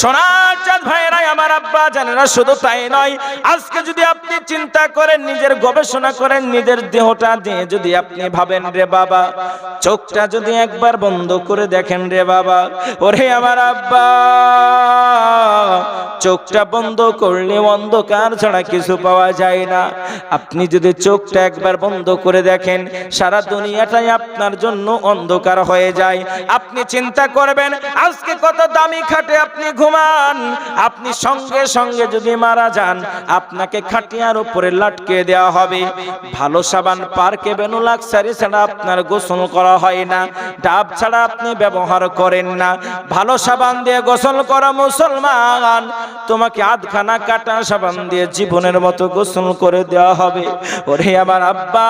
সোনার চাঁদ ভাইরাই আমার আব্বা জানেনা শুধু তাই নয়। আজকে যদি আপনি চিন্তা করেন, নিজের গবেষণা করেন, নিজের দেহটা দিয়ে যদি আপনি ভাবেন, রে বাবা, চোখটা যদি একবার বন্ধ করে দেখেন রে বাবা, ওরে আমার আব্বা। চোখটা বন্ধ করলে অন্ধকার ছাড়া কিছু পাওয়া যায় না। আপনি যদি চোখটা একবার বন্ধ করে দেখেন, সারা দুনিয়াটাই আপনার জন্য অন্ধকার হয়ে যায়। আপনি চিন্তা করবেন, আজকে কত দামি খাটে আপনি ঘুমান। আপনি সঙ্গে সঙ্গে যদি মারা যান, আপনাকে খাটিয়ার উপরে লাটকে দেওয়া হবে। ভালো সাবান পার্কে বেনু লাক্সারি ছাড়া আপনার গোসল করা হয় না। ডাব ছাড়া আপনি ব্যবহার করেন না। ভালো সাবান দিয়ে গোসল করা মুসলমান। তোমাকে আধখানা কাটা সাবান দিয়ে জীবনের মতো গোসল করে দেওয়া হবে। ওরে আমার আব্বা,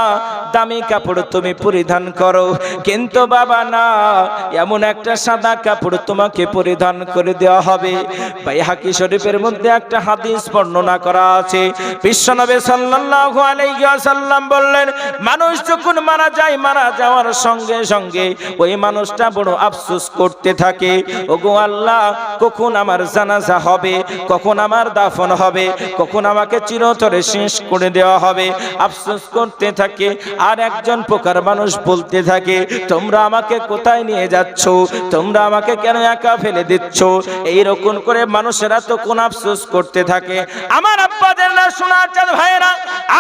দামি কাপড় তুমি পরিধান করো। কিন্তু বাবা না, এমন একটা সাদা কাপড় তোমাকে পরিধান করে দেওয়া হবে। ভাই হাকি শরীফের মধ্যে একটা হাদিস বর্ণনা করা আছে। বিশ্বনবী সাল্লাল্লাহু আলাইহি ওয়াসাল্লাম বললেন, মানুষ যখন মারা যায়, মারা যাওয়ার সঙ্গে সঙ্গে ওই মানুষটা বড় আফসোস করতে থাকে। ওগো আল্লাহ, কখন আমার জানাজা হবে? কখন আমার দাফন হবে? কখন আমাকে চিরতরে শেষ করে দেওয়া হবে? আফসোস করতে থাকে, আর একজন প্রকার মানুষ বলতে থাকে, তোমরা আমাকে কোথায় নিয়ে যাচ্ছ? তোমরা আমাকে কেন একা ফেলে দিচ্ছ? এইরকম করে মানুষেরা তো কোন আফসোস করতে থাকে। আমার আব্বাদের না শোনার চাঁদ ভাইয়েরা,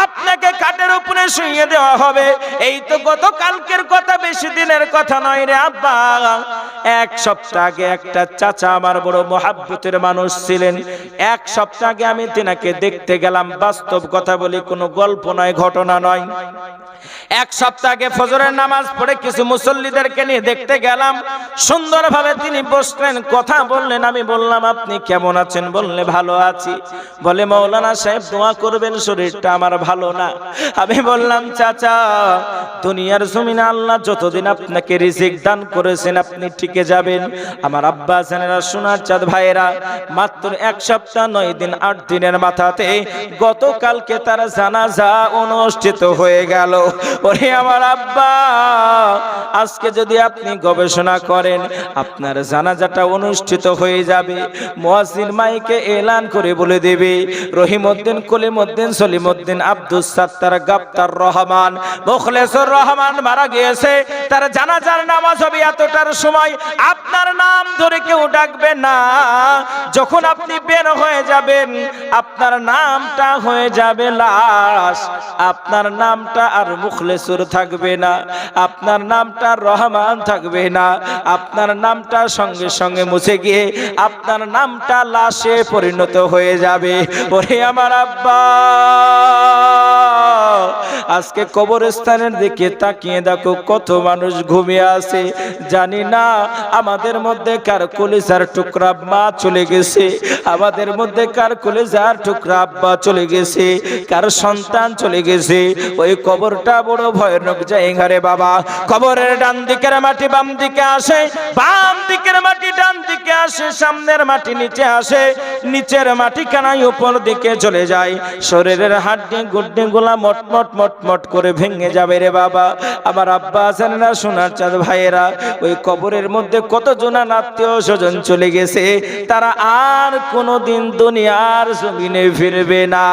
আপনাকে কাঠের উপরে শুইয়ে দেওয়া হবে। এই তো গত কালকের কথা, বেশি দিনের কথা নয় রে আব্বা। এক সপ্তাহ আগে একটা চাচা আমার বড় মহাব্বতের মানুষ ছিলেন। এক সপ্তাহ আগে আমি তেনাকে দেখতে গেলাম, বাস্তব কথা বলি, কোনো গল্প নয়, ঘটনা নয়। এক সপ্তাহ আগে ফজরের নামাজ পড়ে কিছু মুসল্লিদেরকে নিয়ে দেখতে গেলাম, সুন্দরভাবে তিনি বসলেন, কথা বললেন, আমি বললাম, আপনি কেমন আছেন? বললে, ভালো আছি। বলে, মৌলানা সাহেব, দোয়া করবেন, শরীরটা আমার ভালো না। আমি বললাম, চাচা, দুনিয়ার জমিনে আল্লাহ যতদিন আপনাকে রিজিক দান করেছেন, আপনি ঠিকে যাবেন। আমার আব্বা জানেরা, সোনার চাঁদ ভাইয়েরা, মাত্র এক সপ্তাহ, নয় দিন, আট দিনের মাথাতে গতকালকে তার জানাজা অনুষ্ঠিত হয়ে গেল। ওরে আমার আব্বা, আজকে যদি আপনি গবেষণা করেন, আপনার জানাজাটা অনুষ্ঠিত হয়ে যাবে। মুয়াজ্জিন মাইকে এলান করে বলে দেবে, রহিমউদ্দিন, কলিমউদ্দিন, সলিমউদ্দিন, আব্দুস সাত্তার গাপ্তার রহমান, মুখলেসুর রহমান মারা গিয়েছে। তার জানাজার নামাজ হবে এতটার সময়, আপনার নাম ধরে কেউ ডাকবে না। যখন আপনি বের হয়ে যাবেন, আপনার নামটা হয়ে যাবে লাশ। আপনার নামটা আর মুখলেসুর থাকবে না, আপনার নামটা রহমান থাকবে না। আপনার নামটা সঙ্গে সঙ্গে মুছে গিয়ে আপনার নামটা লাশে পরিণত হয়ে যাবে। ওরে আমার আব্বা! আজকে কবরস্থানের দিকে তাকিয়ে দেখো কত মানুষ ঘুমিয়ে আছে। জানি না আমাদের মধ্যে কার কলিজার টুকরা মা চলে গেছে। আমাদের মধ্যে কার কলিজার টুকরা আব্বা চলে গেছে। কার সন্তান চলে গেছে। ওই কবরটা বড় ভয়ানক জায়গা রে বাবা। কবরের ডান দিকের মাটি বাম দিকে আসে। বাম দিকের মাটি ডান দিকে আসে। সামনের মাটি নিচে আসে। নিচের মাটি কানাই উপর দিকে চলে যায়। শরীরের হাড্ডি গুড্ডি গুলা মট মট মট মট করে ভেঙে যাবে রে বাবা। আমার আব্বা আছেন না, সোনার চাঁদ ভাইয়েরা। ওই কবরের মধ্যে কত জনান আত্মীয় স্বজন চলে গেছে, তারা আর কোনোদিন দুনিয়ার জমিনে ফিরবে না।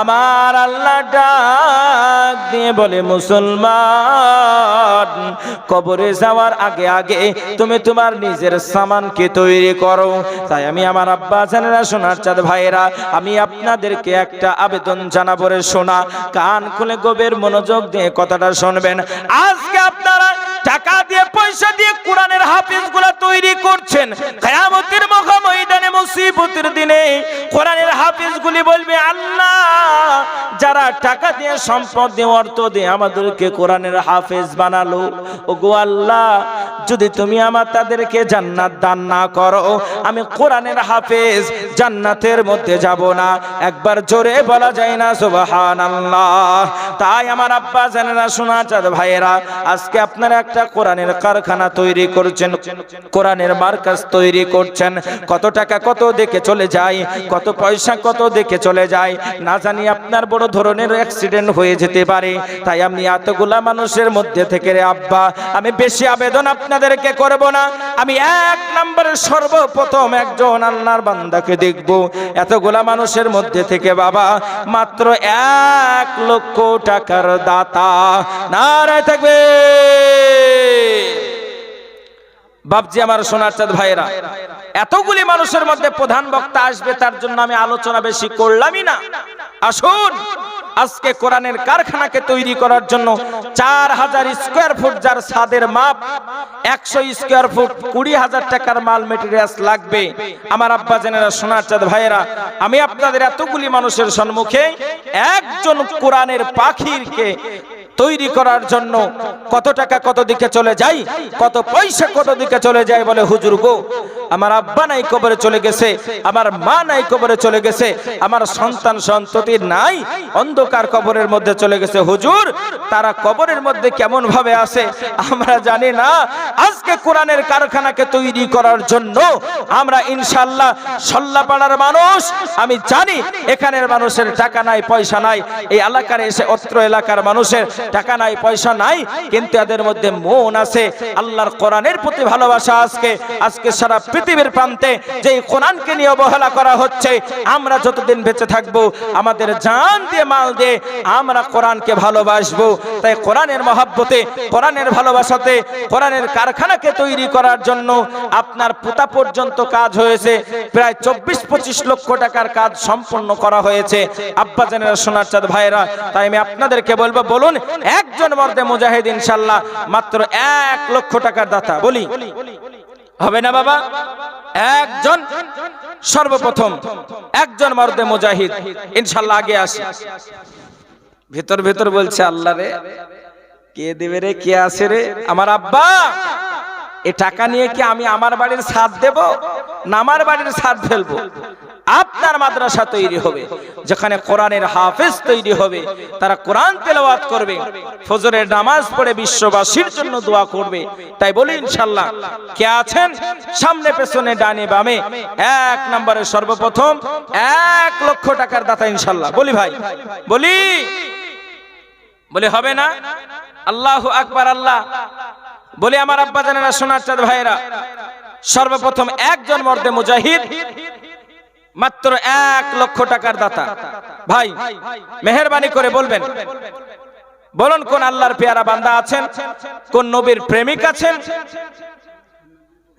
আমার আল্লাহ ডাক দিয়ে বলে, মুসলমান, কবরে যাওয়ার আগে আগে তুমি তোমার নিজের সামানকে তৈরি করো। তাই আমি আমার আব্বা জানেরা সোনার চাঁদ ভাইয়েরা, আমি আপনাদেরকে একটা আবেদন জানাব রে শোনা কান খুলে গভীর মনোযোগ দিয়ে কথাটা শুনবেন। আজকে আপনারা টাকা দিয়ে, পয়সা দিয়ে কোরআনের হাফিজগুলা তৈরি করছেন। কেয়ামতের মুখা ময়দানে মুসিবতের দিনে কোরআনের হাফিজ গুলি বলবে, আল্লাহ যারা টাকা দিয়ে সম্পদ দিয়ে, অর্থ দিয়ে আমাদেরকে কোরআনের হাফেজ বানালো ও গো আল্লাহ, যদি তুমি আমার তাদেরকে জান্নাত দান না করো, আমি কোরআনের হাফেজ জান্নাতের মধ্যে যাব না। একবার জোরে বলা যায় না, সুবহানাল্লাহ। তাই আমার আব্বা জানেনা শোনা চাঁদ ভাইয়েরা, আজকে আপনারা একটা কোরআনের কারখানা তৈরি করছেন, কোরআনের মার্কাজ তৈরি করছেন। কত টাকা কত দেখে চলে যায়, কত পয়সা কত দেখে চলে যায়, না জানি আপনার বড় ধরনের অ্যাক্সিডেন্ট হয়ে যেতে পারে। তাই আমি এতগুলা মানুষের মধ্যে থেকে রে আব্বা, আমি বেশি আবেদন আপনাদেরকে করব না। আমি এক নম্বরে সর্বপ্রথম একজন আল্লাহর বান্দাকে দেখব। এতগুলা মানুষের মধ্যে থেকে বাবা, মাত্র এক লক্ষ টাকার দাতা। নারায় থাকবে। বাপজি, আমার সোনার চাঁদ এতগুলি মানুষের মধ্যে প্রধান বক্তা আসবে, তার জন্য আমি আলোচনা বেশি করলামই না। আসুন, আজকে কোরআনের কারখানাকে তৈরি করার জন্য চার হাজার স্কোয়ার ফুট যার ছাদের মাপ, একশো স্কোয়ার ফুট কুড়ি হাজার টাকার মাল মেটেরিয়ালস লাগবে। আমার আব্বা জেনেরা সোনার চাঁদ ভাইয়েরা, আমি আপনাদের এতগুলি মানুষের সম্মুখে একজন কোরআনের পাখিরকে তৈরি করার জন্য কত টাকা কত দিকে চলে যায়, কত পয়সা কত দিকে চলে যায় বলে হুজুর গো, আমার আব্বা নাই কবরে চলে গেছে, আমার মা নাই কবরে চলে গেছে, আমার সন্তান সন্ততি নাই, অন্ধকার কবরের মধ্যে চলে গেছে। হুজুর তারা কবরের মধ্যে কেমন ভাবে আছে, আমরা জানি না। আজকে কোরআনের কারখানাকে তৈরি করার জন্য আমরা ইনশাল্লাহ সল্লাপাড়ার মানুষ, আমি জানি এখানের মানুষের টাকা নাই, পয়সা নাই। এই এলাকার এসে অত্র এলাকার মানুষের টাকা নাই, পয়সা নাই, কিন্তু এদের মধ্যে মন আছে। আল্লাহর কোরআনের প্রতি ভালোবাসা আজকে আজকে সারা পৃথিবীর প্রান্তে যে কোরআনকে নিয়ে অবহেলা করা হচ্ছে, আমরা যতদিন বেঁচে থাকব, আমাদের জান দিয়ে, মাল দিয়ে আমরা কোরআনকে ভালোবাসবো। তাই কোরআনের মহাব্বতে, কোরআনের ভালোবাসাতে, কোরআনের কারখানাকে তৈরি করার জন্য আপনার পুতা পর্যন্ত কাজ হয়েছে। প্রায় চব্বিশ পঁচিশ লক্ষ টাকার কাজ সম্পন্ন করা হয়েছে। আব্বা জানেরা, সোনার চাঁদ ভাইরা তাই আমি আপনাদেরকে বলব, বলুন, একজন মর্দে মুজাহিদ ইনশাল্লাহ মাত্র এক লক্ষ টাকার দাতা, বলি। হবে না বাবা? একজন সর্বপ্রথম, একজন মর্দে মুজাহিদ ইনশাল্লাহ আগে আসি। ভেতর ভেতর বলছে আল্লাহ রে কে দেবে রে কে আছে রে? আমার আব্বা এ টাকা নিয়ে কি আমি আমার বাড়ির সাথ দেব না আমার বাড়ির ছাদ ফেলব? আপনার মাদ্রাসা তৈরি হবে যেখানে কোরআনের হাফেজ তৈরি হবে তারা কোরআন তেলাওয়াত করবে ফজরের নামাজ পড়ে বিশ্ববাসীর জন্য দোয়া করবে। তাই বলি ইনশাল্লাহ কে আছেন? সামনে পেছনে ডানে বামে এক নম্বরে সর্বপ্রথম এক লক্ষ টাকার দাতা ইনশাল্লাহ বলি ভাই বলি। বলে, হবে না? আল্লাহ আকবার, আল্লাহ। বলে, আমার আব্বা জানেরা সোনার চাঁদ ভাইয়েরা, সর্বপ্রথম একজন মর্দে মুজাহিদ, মাত্র এক লক্ষ টাকার দাতা। ভাই, মেহরবানি করে বলবেন, বলুন, কোন আল্লাহর পেয়ারা বান্দা আছেন? কোন নবীর প্রেমিক আছেন?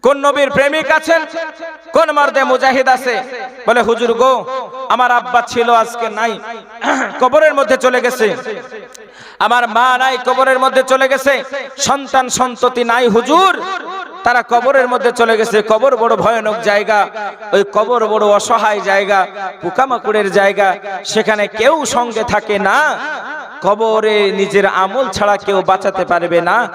কোন নবীর প্রেমিক আছেন? কোন মর্দে মুজাহিদ আছে? বলে, হুজুর গো, আমার আব্বা ছিল আজকে নাই, কবরের মধ্যে চলে গেছে। আমার মা নাই, কবরের মধ্যে চলে গেছে। সন্তান, সন্ততি নাই, হুজুর। তারা কবরের মধ্যে চলে গেছে। কবর বড় ভয়ানক জায়গা। ওই কবর বড় অসহায় জায়গা, পোকামাকুড়ের জায়গা। সেখানে কেউ সঙ্গে থাকে না। কবরে নিজের আমল ছাড়া কেউ বাঁচাতে পারবে না।